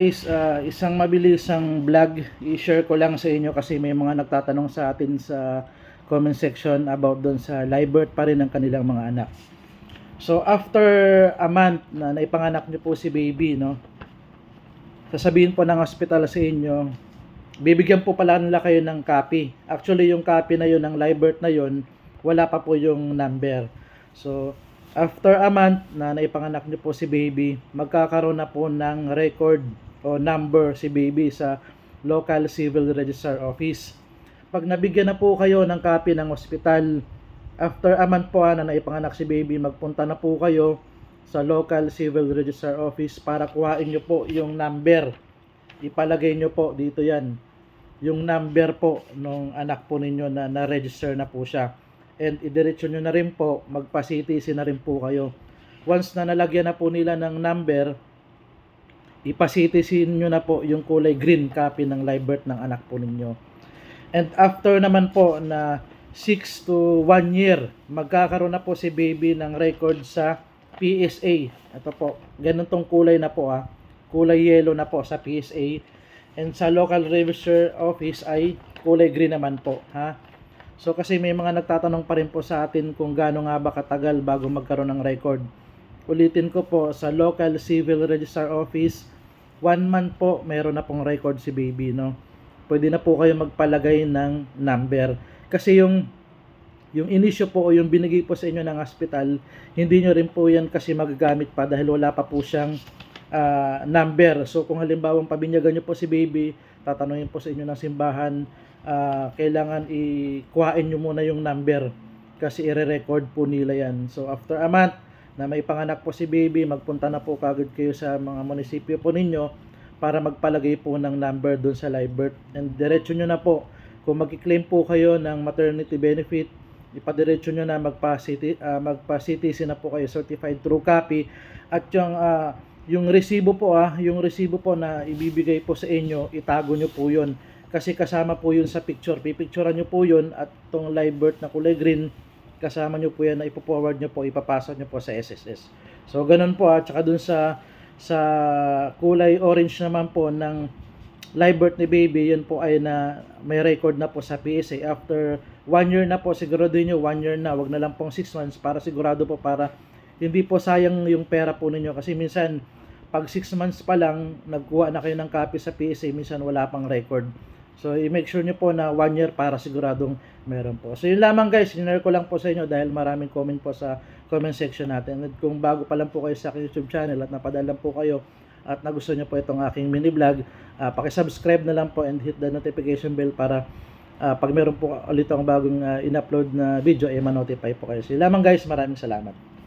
is uh, isang mabilisang vlog i-share ko lang sa inyo kasi may mga nagtatanong sa atin sa comment section about doon sa live birth pa rin ng kanilang mga anak. So after a month na naipanganak niyo po si baby no. Sasabihin po ng hospital sa inyo, bibigyan po pala nila kayo ng copy. Actually yung copy na yun ng live birth na yun, wala pa po yung number. So after a month na naipanganak niyo po si baby, magkakaroon na po ng record o number si baby sa local civil registrar office. Pag nabigyan na po kayo ng copy ng ospital, after a month po na naipanganak si baby, magpunta na po kayo sa local civil registrar office para kuhain nyo po yung number. Ipalagay nyo po dito yan. Yung number po nung anak po ninyo na na-register na po siya. And idiretso nyo na rin po, magpa-CTC na rin po kayo. Once na nalagyan na po nila ng number, ipasitisin nyo na po yung kulay green copy ng live birth ng anak po ninyo. And after naman po na 6 to 1 year, magkakaroon na po si baby ng record sa PSA. Ito po, ganun tong kulay na po ah. Kulay yellow na po sa PSA. And sa local register office ay kulay green naman po ha. So kasi may mga nagtatanong pa rin po sa atin kung gaano nga ba katagal bago magkaroon ng record. Ulitin ko po, sa local civil registrar office, one month po, meron na pong record si baby, no? Pwede na po kayo magpalagay ng number. Kasi yung yung inisyo po o yung binigay po sa inyo ng hospital, hindi nyo rin po yan kasi magagamit pa dahil wala pa po siyang ah, number. So kung halimbawa pabinyagan nyo po si baby, tatanungin po sa inyo ng simbahan, ah, kailangan ikuhain nyo muna yung number kasi ire-record po nila yan. So after a month, na may panganak po si baby, magpunta na po kagad kayo sa mga munisipyo po ninyo para magpalagay po ng number doon sa live birth. And diretso nyo na po, kung magkiklaim po kayo ng maternity benefit, ipadiretso nyo na magpa-city, ah, magpa-CTC na po kayo, certified true copy. At yung, ah, yung resibo po, ah, yung resibo po na ibibigay po sa inyo, itago nyo po yun. Kasi kasama po yun sa picture. Pipicturean nyo po yun at tong live birth na kulay green, kasama nyo po yan na ipo-forward nyo po, ipapasok nyo po sa SSS. So, ganun po at saka dun sa sa kulay orange naman po ng live birth ni baby, yun po ay na may record na po sa PSA. After one year na po, sigurado nyo, one year na, wag na lang pong 6 months para sigurado po para hindi po sayang yung pera po ninyo. Kasi minsan, pag 6 months pa lang, nagkuha na kayo ng copy sa PSA, minsan wala pang record. So, i-make sure nyo po na one year para siguradong meron po. So, yun lamang guys, sinare ko lang po sa inyo dahil maraming comment po sa comment section natin. At kung bago pa lang po kayo sa aking YouTube channel at napadala po kayo at nagustuhan nyo po itong aking mini vlog, uh, pakisubscribe na lang po and hit the notification bell para uh, pag meron po ulit akong bagong uh, in-upload na video, ay ma-notify po kayo. So, yun lamang guys, maraming salamat.